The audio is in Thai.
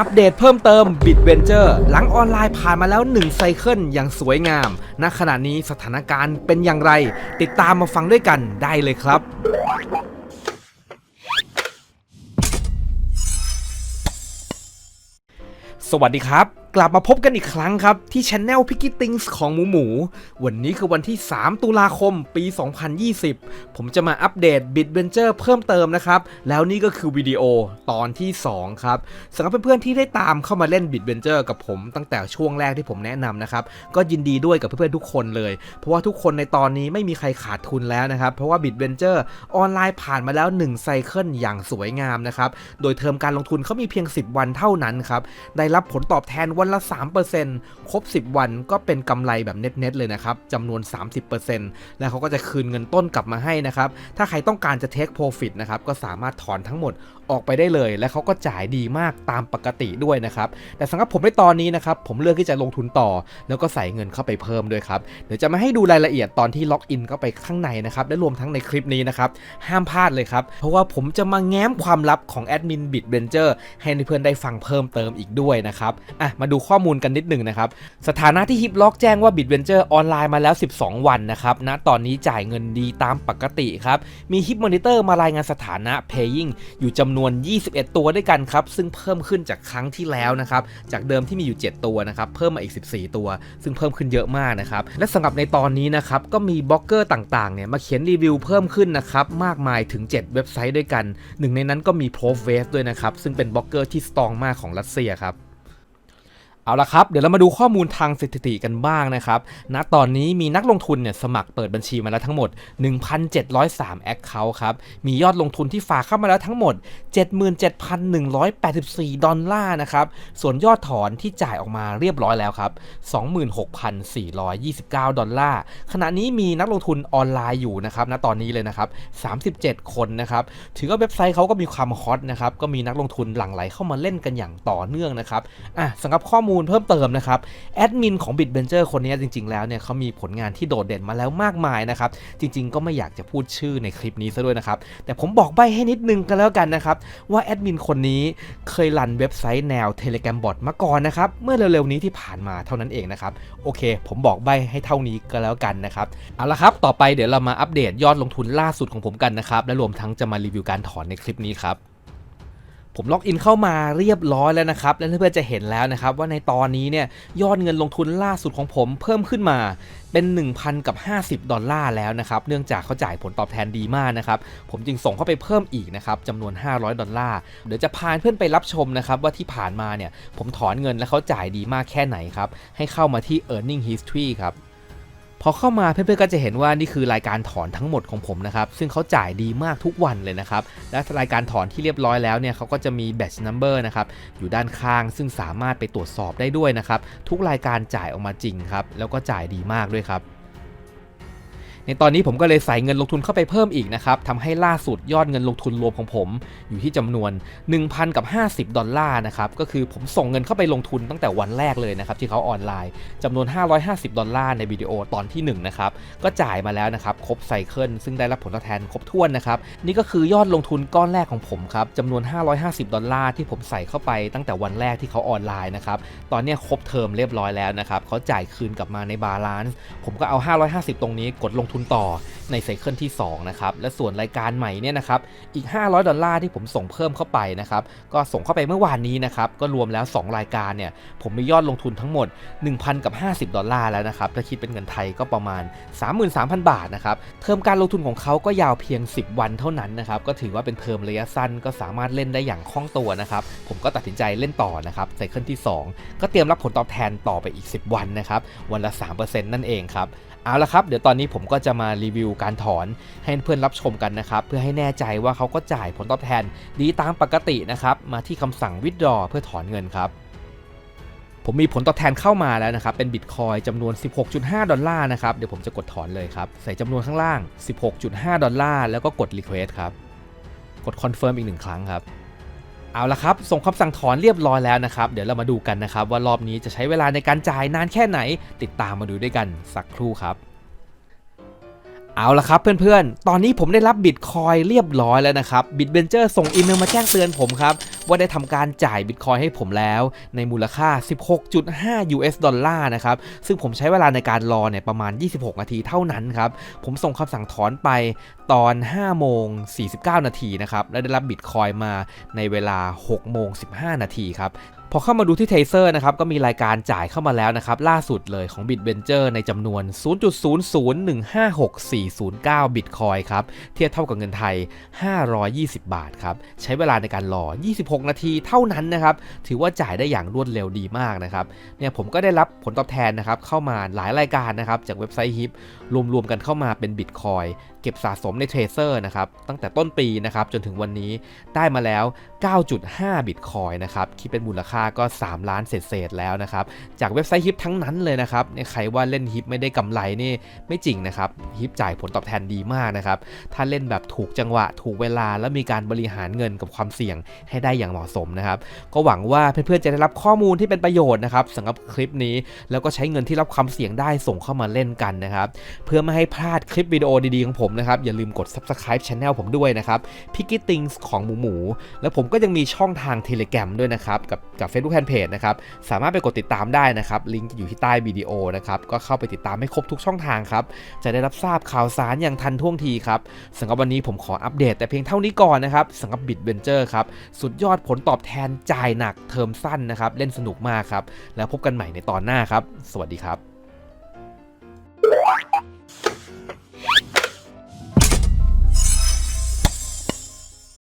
อัปเดตเพิ่มเติม Bitventure หลังออนไลน์ผ่านมาแล้ว 1 ไซเคิลอย่างสวยงาม ณ ขณะนี้สถานการณ์เป็นอย่างไร ติดตามมาฟังด้วยกันได้เลยครับ สวัสดีครับกลับมาพบกันอีกครั้งครับ ที่ช anel p i c k y Things ของหมูหมู วันนี้คือวันที่ 3 ตุลาคมปี 2020 ผมจะมาอัปเดต Bitventure เพิ่มเติมนะครับ แล้วนี่ก็คือวิดีโอตอนที่ 2 ครับสำหรับเพื่อนๆที่ได้ตามเข้ามาเล่น Bitventure กับผมตั้งแต่ช่วงแรกที่ผมแนะนำนะครับ ก็ยินดีด้วยกับเพื่อนๆทุกคนเลย เพราะว่าทุกคนในตอนนี้ไม่มีใครขาดทุนแล้วนะครับ เพราะว่า Bitventure ออนไลน์ผ่านมาแล้ว1ไซเคิลอย่างสวยงามนะครับโดยเทอมการลงทุนเขามีเพียง 10 วันเท่านั้นครับได้รับผลตอบแทนวันละ 3%ครบ 10 วันก็เป็นกำไรแบบเน็ตๆเลยนะครับจำนวน 30%แล้วเขาก็จะคืนเงินต้นกลับมาให้นะครับ ถ้าใครต้องการจะ take profit นะครับก็สามารถถอนทั้งหมดออกไปได้เลย และเขาก็จ่ายดีมากตามปกติด้วยนะครับ แต่สำหรับผมในตอนนี้นะครับ ผมเลือกที่จะลงทุนต่อ แล้วก็ใส่เงินเข้าไปเพิ่มด้วยครับ เดี๋ยวจะมาให้ดูรายละเอียดตอนที่ล็อกอินเข้าไปข้างในนะครับ และรวมทั้งในคลิปนี้นะครับ ห้ามพลาดเลยครับ เพราะว่าผมจะมาแง้มความลับของแอดมินบิ t เ e นเจอร์ให้เพื่อนๆได้ฟังเพิ่มเติมอีกด้วยนะครับ อะ มาดูข้อมูลกันนิดหนึ่งนะครับ สถานะที่ฮิปล็อกแจ้งว่าบิ t เ e นเจอร์ออนไลน์มาแล้ว 12 วันนะครับณตอนนี้จ่ายเงินดีตามปกติครับ มีฮิปมอนิเตอร์มารายงานสถานะ paying อยู่จำนวน 21 ตัวด้วยกันครับ ซึ่งเพิ่มขึ้นจากครั้งที่แล้วนะครับ จากเดิมที่มีอยู่ 7 ตัวนะครับ เพิ่มมาอีก 14 ตัว ซึ่งเพิ่มขึ้นเยอะมากนะครับ และสำหรับในตอนนี้นะครับ ก็มีบล็อกเกอร์ต่างๆ เนี่ยมาเขียนรีวิวเพิ่มขึ้นนะครับ มากมายถึง 7 เว็บไซต์ด้วยกัน หนึ่งในนั้นก็มี p r o v a s ด้วยนะครับ ซึ่งเป็นบล็อกเกอร์ที่สตรองมากของรัสเซียครับ เอาละครับ เดี๋ยวเรามาดูข้อมูลทางสถิติกันบ้างนะครับณตอนนี้มีนักลงทุนเนี่ยสมัครเปิดบัญชีมาแล้วทั้งหมด 1,703 Account ครับ มียอดลงทุนที่ฝากเข้ามาแล้วทั้งหมด 77,184 ดอลลาร์นะครับ ส่วนยอดถอนที่จ่ายออกมาเรียบร้อยแล้วครับ 26,429 ดอลลาร์ ขณะนี้มีนักลงทุนออนไลน์อยู่นะครับณตอนนี้เลยนะครับ 37 คนนะครับ ถือว่าเว็บไซต์เขาก็มีความฮอตนะครับ ก็มีนักลงทุนหลั่งไหลเข้ามาเล่นกันอย่างต่อเนื่องนะครับ อะสำหรับข้อมูลมูลเพิ่มเติมนะครับแอดมินของ Bitventure คนนี้จริงๆแล้วเนี่ยเขามีผลงานที่โดดเด่นมาแล้วมากมายนะครับจริง ๆ ก็ไม่อยากจะพูดชื่อในคลิปนี้ซะด้วยนะครับแต่ผมบอกใบให้นิดนึงกันแล้วกันนะครับว่าแอดมินคนนี้เคยรันเว็บไซต์แนว Telegram Bot มาก่อนนะครับเมื่อเร็วๆนี้ที่ผ่านมาเท่านั้นเองนะครับโอเค ผมบอกใบให้เท่านี้ก็แล้วกันนะครับเอาละครับต่อไปเดี๋ยวเรามาอัปเดตยอดลงทุนล่าสุดของผมกันนะครับและรวมทั้งจะมารีวิวการถอนในคลิปนี้ครับ ผมล็อกอินเข้ามาเรียบร้อยแล้วนะครับ และเพื่อนๆจะเห็นแล้วนะครับ ว่าในตอนนี้เนี่ยยอดเงินลงทุนล่าสุดของผมเพิ่มขึ้นมาเป็น 1,000 กับ 50 ดอลลาร์แล้วนะครับ เนื่องจากเขาจ่ายผลตอบแทนดีมากนะครับ ผมจึงส่งเข้าไปเพิ่มอีกนะครับจำนวน 500 ดอลลาร์ เดี๋ยวจะพาเพื่อนไปรับชมนะครับ ว่าที่ผ่านมาเนี่ย ผมถอนเงินและเขาจ่ายดีมากแค่ไหนครับ ให้เข้ามาที่ earning history ครับ พอเข้ามาเพื่อนๆก็จะเห็นว่านี่คือรายการถอนทั้งหมดของผมนะครับซึ่งเขาจ่ายดีมากทุกวันเลยนะครับและรายการถอนที่เรียบร้อยแล้วเนี่ยเขาก็จะมี batch number นะครับอยู่ด้านข้างซึ่งสามารถไปตรวจสอบได้ด้วยนะครับทุกรายการจ่ายออกมาจริงครับแล้วก็จ่ายดีมากด้วยครับ ในตอนนี้ผมก็เลยใส่เงินลงทุนเข้าไปเพิ่มอีกนะครับทำให้ล่าสุดยอดเงินลงทุนรวมของผมอยู่ที่จำนวน 1,000กับ50 ดอลลาร์นะครับก็คือผมส่งเงินเข้าไปลงทุนตั้งแต่วันแรกเลยนะครับที่เขาออนไลน์จำนวน 550 ดอลลาร์ในวิดีโอตอนที่1นะครับก็จ่ายมาแล้วนะครับครบไซเคิลซึ่งได้รับผลตอบแทนครบถ้วนนะครับนี่ก็คือยอดลงทุนก้อนแรกของผมครับจำนวน 550 ดอลลาร์ที่ผมใส่เข้าไปตั้งแต่วันแรกที่เขาออนไลน์นะครับตอนนี้ครบเทอมเรียบร้อยแล้วนะครับเขาจ่ายคืนกลับมาในบาลานซ์ผมก็เอา 550 ตรงนี้กดลงทุนต่อในไซเคิลที่2นะครับและส่วนรายการใหม่เนี่ยนะครับอีก 500 ดอลลาร์ที่ผมส่งเพิ่มเข้าไปนะครับก็ส่งเข้าไปเมื่อวานนี้นะครับก็รวมแล้ว 2 รายการเนี่ยผมมียอดลงทุนทั้งหมด 1,000กับ50 ดอลลาร์แล้วนะครับถ้าคิดเป็นเงินไทยก็ประมาณ 33,000 บาทนะครับเทอมการลงทุนของเขาก็ยาวเพียง 10 วันเท่านั้นนะครับก็ถือว่าเป็นเทอมระยะสั้นก็สามารถเล่นได้อย่างคล่องตัวนะครับผมก็ตัดสินใจเล่นต่อนะครับไซเคิลที่ 2 ก็เตรียมรับผลตอบแทนต่อไปอีก 10 วันนะครับวันละ 3%นั่นเองครับ เอาละครับ เดี๋ยวตอนนี้ผมก็จะมารีวิวการถอนให้เพื่อนรับชมกันนะครับ เพื่อให้แน่ใจว่าเขาก็จ่ายผลตอบแทนดีตามปกตินะครับ มาที่คำสั่ง withdraw เพื่อถอนเงินครับผมมีผลตอบแทนเข้ามาแล้วนะครับ เป็นบิตคอยจำนวน 16.5 ดอลลาร์นะครับ เดี๋ยวผมจะกดถอนเลยครับ ใส่จำนวนข้างล่าง 16.5 ดอลลาร์ แล้วก็กด request ครับ กด confirm อีกหนึ่งครั้งครับ เอาละครับ ส่งคำสั่งถอนเรียบร้อยแล้วนะครับ เดี๋ยวเรามาดูกันนะครับ ว่ารอบนี้จะใช้เวลาในการจ่ายนานแค่ไหน ติดตามมาดูด้วยกันสักครู่ครับเอาละครับเพื่อนๆ ตอนนี้ผมได้รับบิตคอยเรียบร้อยแล้วนะครับบิตเบนเจอร์ส่งอีเมลมาแจ้งเตือนผมครับ ว่าได้ทำการจ่ายบิตคอยให้ผมแล้วในมูลค่า 16.5 US ดอลลาร์นะครับ ซึ่งผมใช้เวลาในการรอเนี่ยประมาณ 26 นาทีเท่านั้นครับ ผมส่งคำสั่งถอนไปตอน 5 โมง 49 นาทีนะครับ และได้รับบิตคอยมาในเวลา 6 โมง 15 นาทีครับพอเข้ามาดูที่เทเซอร์นะครับก็มีรายการจ่ายเข้ามาแล้วนะครับ ล่าสุดเลยของ Bitventure ในจำนวน 0.00156,409บิตคอยครับ เทียบเท่ากับเงินไทย 520 บาทครับ ใช้เวลาในการรอ 26นาทีเท่านั้นนะครับ ถือว่าจ่ายได้อย่างรวดเร็วดีมากนะครับ เนี่ยผมก็ได้รับผลตอบแทนนะครับเข้ามาหลายรายการนะครับจากเว็บไซต์ฮิปรวมๆกันเข้ามาเป็นบิตคอยเก็บสะสมในเทรเซอร์นะครับตั้งแต่ต้นปีนะครับจนถึงวันนี้ได้มาแล้ว 9.5 บิตคอยนะครับคิดเป็นมูลค่าก็ 3 ล้านเศษๆแล้วนะครับจากเว็บไซต์ฮิปทั้งนั้นเลยนะครับใครว่าเล่นฮิปไม่ได้กำไรนี่ไม่จริงนะครับฮิปจ่ายผลตอบแทนดีมากนะครับถ้าเล่นแบบถูกจังหวะถูกเวลา แล้วมีการบริหารเงินกับความเสี่ยงให้ได้อย่างเหมาะสมนะครับก็หวังว่าเพื่อนๆจะได้รับข้อมูลที่เป็นประโยชน์นะครับสำหรับคลิปนี้แล้วก็ใช้เงินที่รับความเสี่ยงได้ส่งเข้ามาเล่นกันนะครับเพื่อไม่ให้พลาดคลิปวิดีโอดีๆของผมนะครับ อย่าลืมกด subscribe channel ผมด้วยนะครับ p i c k y Things ของหมูหมูแล้วผมก็ยังมีช่องทาง Telegram ด้วยนะครับกับกับ Facebook Fanpage นะครับสามารถไปกดติดตามได้นะครับลิงก์อยู่ที่ใต้วิดีโอนะครับก็เข้าไปติดตามให้ครบทุกช่องทางครับจะได้รับทราบข่าวสารอย่างทันท่วงทีครับสำหรับวันนี้ผมขออัปเดตแต่เพียงเท่านี้ก่อนนะครับสำหรับ Bitventure ครับสุดยอดผลตอบแทนจ่ายหนักเทอมสั้นนะครับเล่นสนุกมากครับแล้วพบกันใหม่ในตอนหน้าครับ สวัสดีครับ